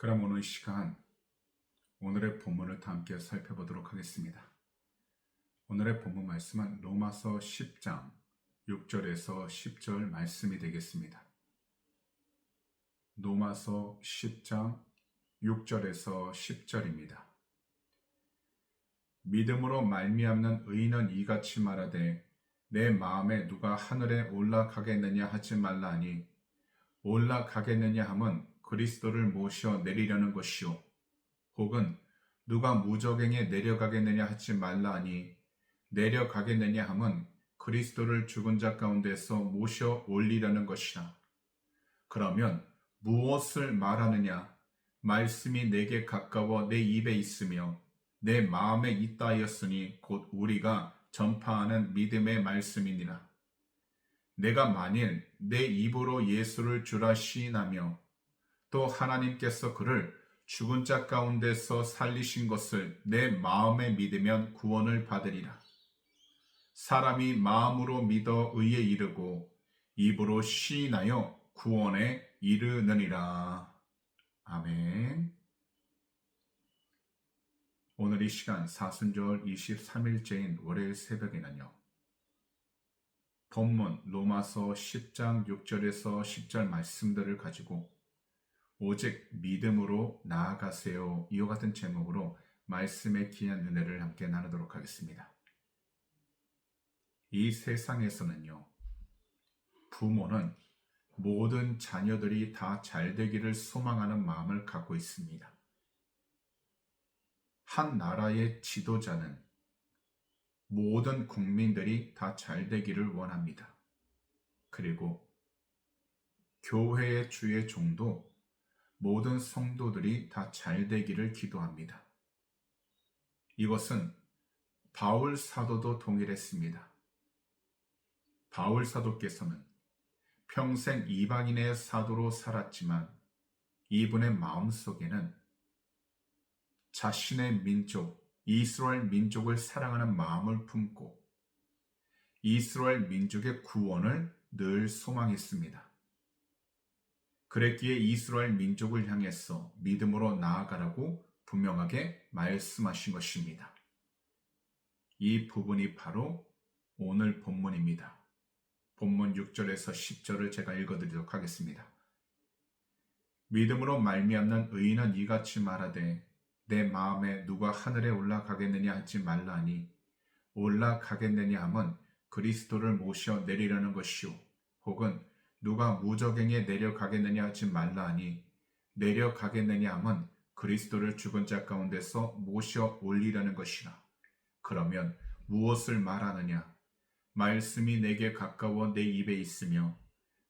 그럼 오늘 시간 오늘의 본문을 다 함께 살펴보도록 하겠습니다. 오늘의 본문 말씀은 로마서 10장 6절에서 10절 말씀이 되겠습니다. 로마서 10장 6절에서 10절입니다. 믿음으로 말미암는 의인은 이같이 말하되 내 마음에 누가 하늘에 올라가겠느냐 하지 말라 하니 올라가겠느냐 함은 그리스도를 모셔 내리려는 것이요 혹은 누가 무적행에 내려가겠느냐 하지 말라 하니 내려가겠느냐 함은 그리스도를 죽은 자 가운데서 모셔 올리려는 것이라. 그러면 무엇을 말하느냐? 말씀이 내게 가까워 내 입에 있으며 내 마음에 있다 하였으니 곧 우리가 전파하는 믿음의 말씀이니라. 내가 만일 내 입으로 예수를 주라 시인하며 또 하나님께서 그를 죽은 자 가운데서 살리신 것을 내 마음에 믿으면 구원을 받으리라. 사람이 마음으로 믿어 의에 이르고 입으로 시인하여 구원에 이르느니라. 아멘. 오늘 이 시간 사순절 23일째인 월요일 새벽에는요. 본문 로마서 10장 6절에서 10절 말씀들을 가지고 오직 믿음으로 나아가세요. 이와 같은 제목으로 말씀의 귀한 은혜를 함께 나누도록 하겠습니다. 이 세상에서는요. 부모는 모든 자녀들이 다 잘 되기를 소망하는 마음을 갖고 있습니다. 한 나라의 지도자는 모든 국민들이 다 잘 되기를 원합니다. 그리고 교회의 주의 종도 모든 성도들이 다 잘 되기를 기도합니다. 이것은 바울 사도도 동일했습니다. 바울 사도께서는 평생 이방인의 사도로 살았지만 이분의 마음 속에는 자신의 민족, 이스라엘 민족을 사랑하는 마음을 품고 이스라엘 민족의 구원을 늘 소망했습니다. 그랬기에 이스라엘 민족을 향해서 믿음으로 나아가라고 분명하게 말씀하신 것입니다. 이 부분이 바로 오늘 본문입니다. 본문 6절에서 10절을 제가 읽어드리도록 하겠습니다. 믿음으로 말미암는 의인은 이같이 말하되 내 마음에 누가 하늘에 올라가겠느냐 하지 말라 하니 올라가겠느냐 함은 그리스도를 모셔 내리려는 것이요 혹은 누가 무적행에 내려가겠느냐 하지 말라 하니 내려가겠느냐 함은 그리스도를 죽은 자 가운데서 모셔 올리려는 것이라. 그러면 무엇을 말하느냐? 말씀이 내게 가까워 내 입에 있으며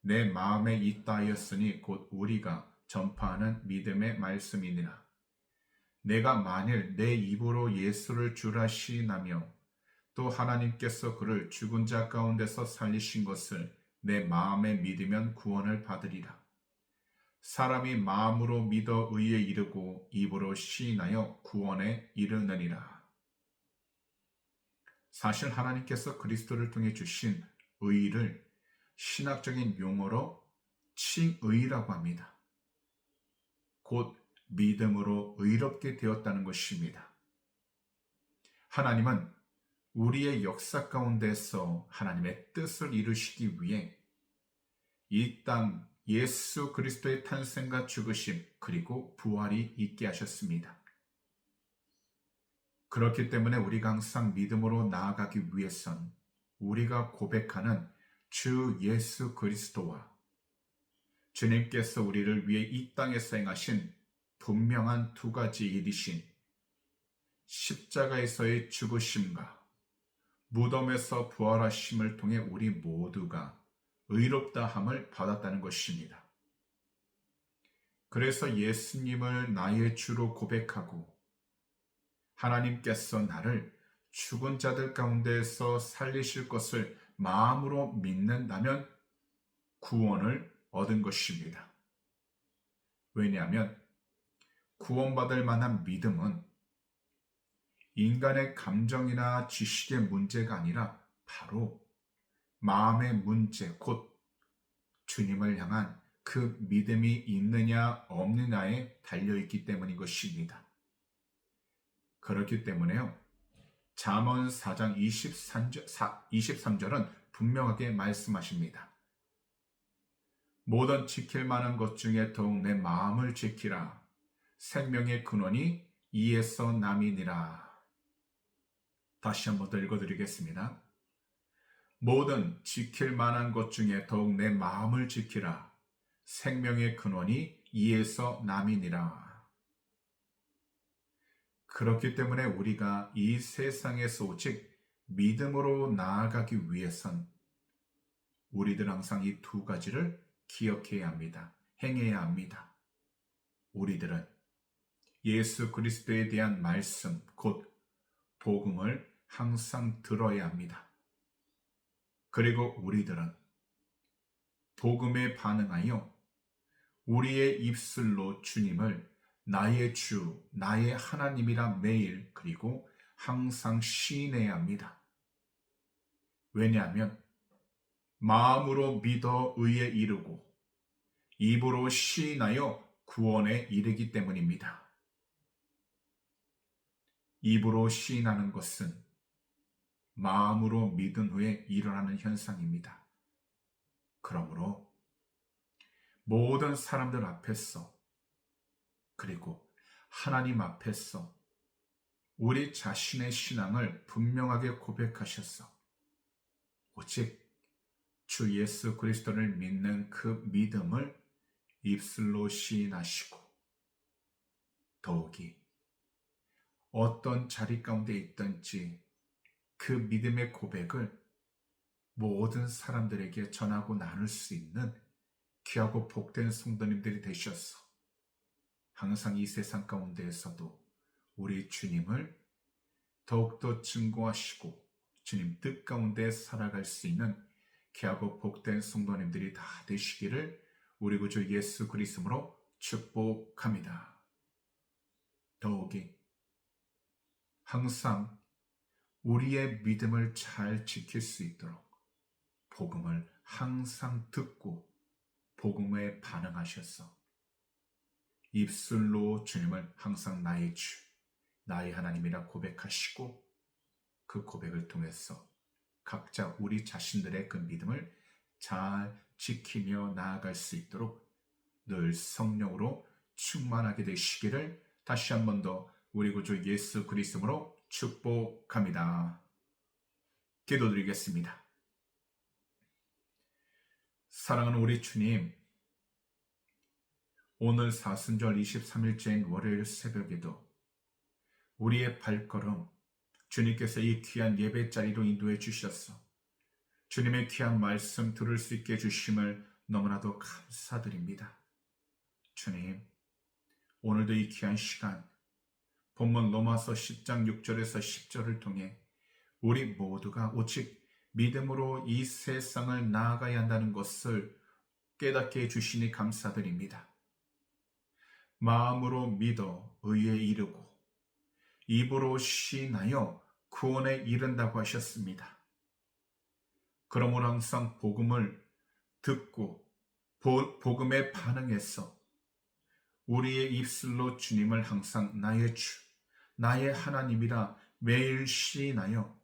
내 마음에 있다 하였으니 곧 우리가 전파하는 믿음의 말씀이니라. 내가 만일 내 입으로 예수를 주라 시인하며 또 하나님께서 그를 죽은 자 가운데서 살리신 것을 내 마음에 믿으면 구원을 받으리라. 사람이 마음으로 믿어 의에 이르고 입으로 시인하여 구원에 이르느니라. 사실 하나님께서 그리스도를 통해 주신 의를 신학적인 용어로 칭의라고 합니다. 곧 믿음으로 의롭게 되었다는 것입니다. 하나님은 우리의 역사 가운데서 하나님의 뜻을 이루시기 위해 이 땅 예수 그리스도의 탄생과 죽으심 그리고 부활이 있게 하셨습니다. 그렇기 때문에 우리가 항상 믿음으로 나아가기 위해선 우리가 고백하는 주 예수 그리스도와 주님께서 우리를 위해 이 땅에서 행하신 분명한 두 가지 일이신 십자가에서의 죽으심과 무덤에서 부활하심을 통해 우리 모두가 의롭다 함을 받았다는 것입니다. 그래서 예수님을 나의 주로 고백하고 하나님께서 나를 죽은 자들 가운데에서 살리실 것을 마음으로 믿는다면 구원을 얻은 것입니다. 왜냐하면 구원받을 만한 믿음은 인간의 감정이나 지식의 문제가 아니라 바로 마음의 문제, 곧 주님을 향한 그 믿음이 있느냐 없느냐에 달려있기 때문인 것입니다. 그렇기 때문에요. 잠언 4장 23절, 23절은 분명하게 말씀하십니다. 모든 지킬 만한 것 중에 더욱 내 마음을 지키라. 생명의 근원이 이에서 남이니라. 다시 한 번 더 읽어드리겠습니다. 모든 지킬 만한 것 중에 더욱 내 마음을 지키라. 생명의 근원이 이에서 남이니라. 그렇기 때문에 우리가 이 세상에서 오직 믿음으로 나아가기 위해선 우리들 항상 이 두 가지를 기억해야 합니다. 행해야 합니다. 우리들은 예수 그리스도에 대한 말씀, 곧 복음을 항상 들어야 합니다. 그리고 우리들은 복음에 반응하여 우리의 입술로 주님을 나의 주, 나의 하나님이라 매일 그리고 항상 시인해야 합니다. 왜냐하면 마음으로 믿어 의에 이르고 입으로 시인하여 구원에 이르기 때문입니다. 입으로 시인하는 것은 마음으로 믿은 후에 일어나는 현상입니다. 그러므로 모든 사람들 앞에서 그리고 하나님 앞에서 우리 자신의 신앙을 분명하게 고백하셔서 오직 주 예수 그리스도를 믿는 그 믿음을 입술로 시인하시고 더욱이 어떤 자리 가운데 있든지 그 믿음의 고백을 모든 사람들에게 전하고 나눌 수 있는 귀하고 복된 성도님들이 되셨어. 항상 이 세상 가운데에서도 우리 주님을 더욱더 증거하시고 주님 뜻 가운데 살아갈 수 있는 귀하고 복된 성도님들이 다 되시기를 우리 구주 예수 그리스도로 축복합니다. 더욱이 항상 우리의 믿음을 잘 지킬 수 있도록 복음을 항상 듣고 복음에 반응하셔서 입술로 주님을 항상 나의 주, 나의 하나님이라 고백하시고 그 고백을 통해서 각자 우리 자신들의 그 믿음을 잘 지키며 나아갈 수 있도록 늘 성령으로 충만하게 되시기를 다시 한 번 더 우리 구주 예수 그리스도로 축복합니다. 기도드리겠습니다. 사랑하는 우리 주님, 오늘 사순절 23일째인 월요일 새벽에도 우리의 발걸음 주님께서 이 귀한 예배 자리로 인도해 주셨어. 주님의 귀한 말씀 들을 수 있게 해주심을 너무나도 감사드립니다. 주님, 오늘도 이 귀한 시간, 본문 로마서 10장 6절에서 10절을 통해 우리 모두가 오직 믿음으로 이 세상을 나아가야 한다는 것을 깨닫게 해주시니 감사드립니다. 마음으로 믿어 의에 이르고 입으로 시인하여 구원에 이른다고 하셨습니다. 그러므로 항상 복음을 듣고 복음에 반응해서 우리의 입술로 주님을 항상 나의 주, 나의 하나님이라 매일 시인하여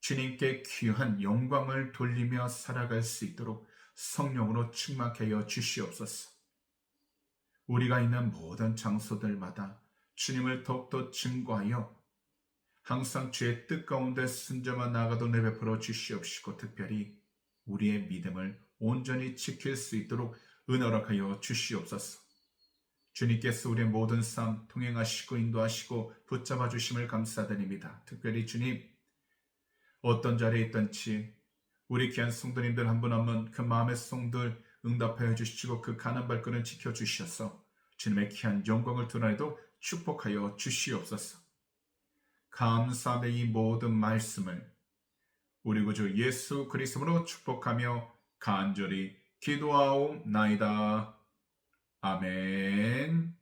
주님께 귀한 영광을 돌리며 살아갈 수 있도록 성령으로 충만케 하여 주시옵소서. 우리가 있는 모든 장소들마다 주님을 더욱더 증거하여 항상 주의 뜻 가운데 순전만 나가도 내베풀어 주시옵시고 특별히 우리의 믿음을 온전히 지킬 수 있도록 은혜락하여 주시옵소서. 주님께서 우리의 모든 삶 통행하시고 인도하시고 붙잡아 주심을 감사드립니다. 특별히 주님 어떤 자리에 있든지 우리 귀한 성도님들 한 분 한 분 그 마음의 성들 응답하여 주시고 그 가난 발걸음 지켜 주셔서 주님의 귀한 영광을 드러내도 축복하여 주시옵소서. 감사의 이 모든 말씀을 우리 구주 예수 그리스도로 축복하며 간절히 기도하옵나이다. 아멘.